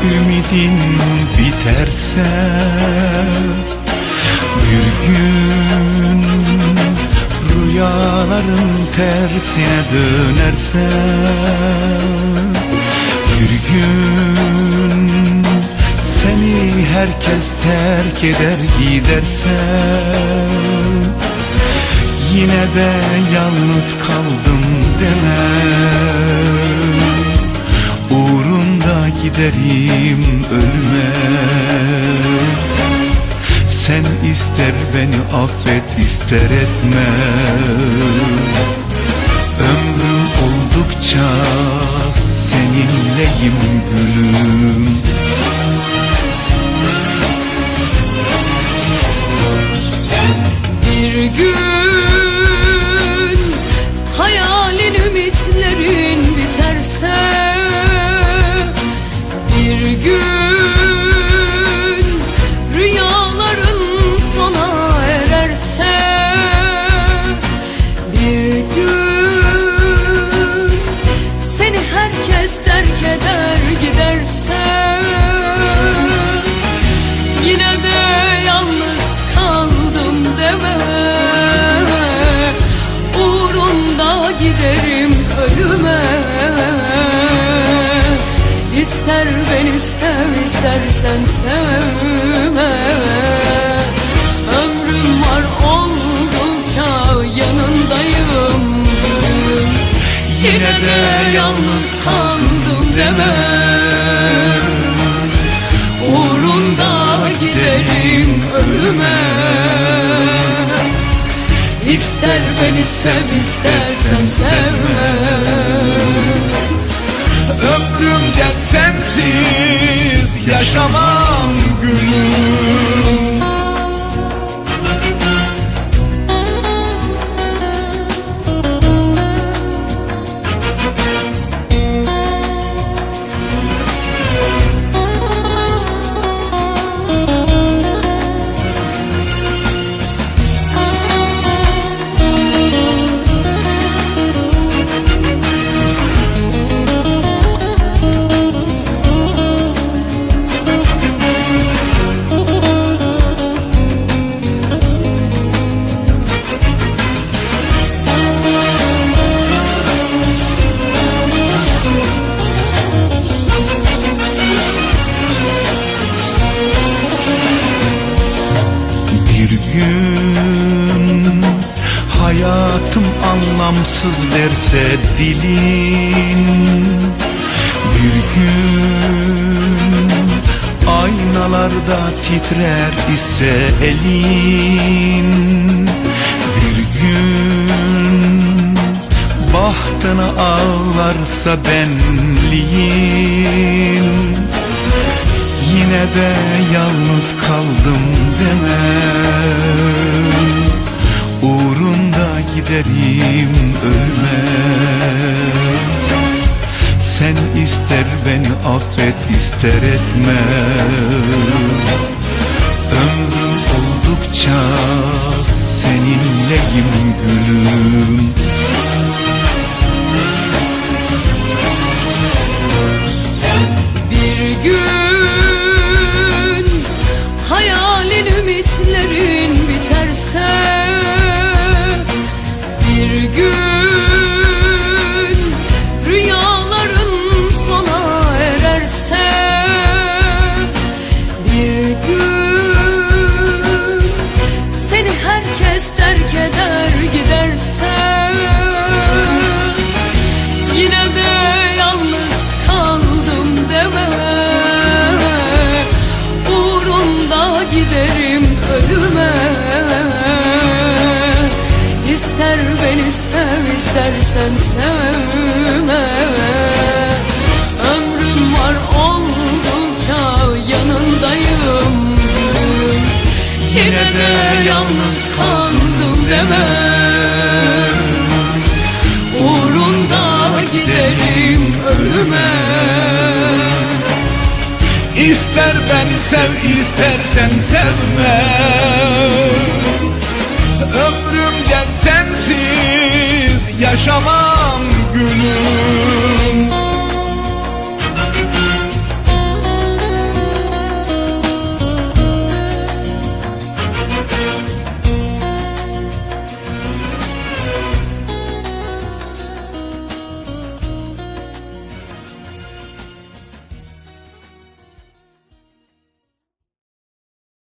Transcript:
hayalin biterse Bir gün rüyaların tersine dönerse Bir gün seni herkes terk eder giderse Yine de yalnız kaldım deme Giderim ölüme. Sen ister beni affet ister etme. Ömrüm oldukça seninleyim gülüm. Bir gün ölüme. İster beni sev istersen sevme. Ömrüm var oldukça yanındayım. Yine de yalnız kaldım deme. Uğrunda giderim ölüme İster beni sev istersen sevme Ömrümce sensiz yaşamam gülüm gün. Hayatım anlamsız derse dilin. Bir gün aynalarda titrer ise elin. Bir gün bahtına ağlarsa benliğin Yine de yalnız kaldım deme Uğrunda giderim ölme. Sen ister beni affet ister etme. Ömrüm oldukça seninleyim gülüm istersen sevme. Ömrüm var oldukça yanındayım. Yine de yalnız kaldım deme. Uğrunda giderim ölüme. İster beni sev istersen sevme. Ömrümce 什么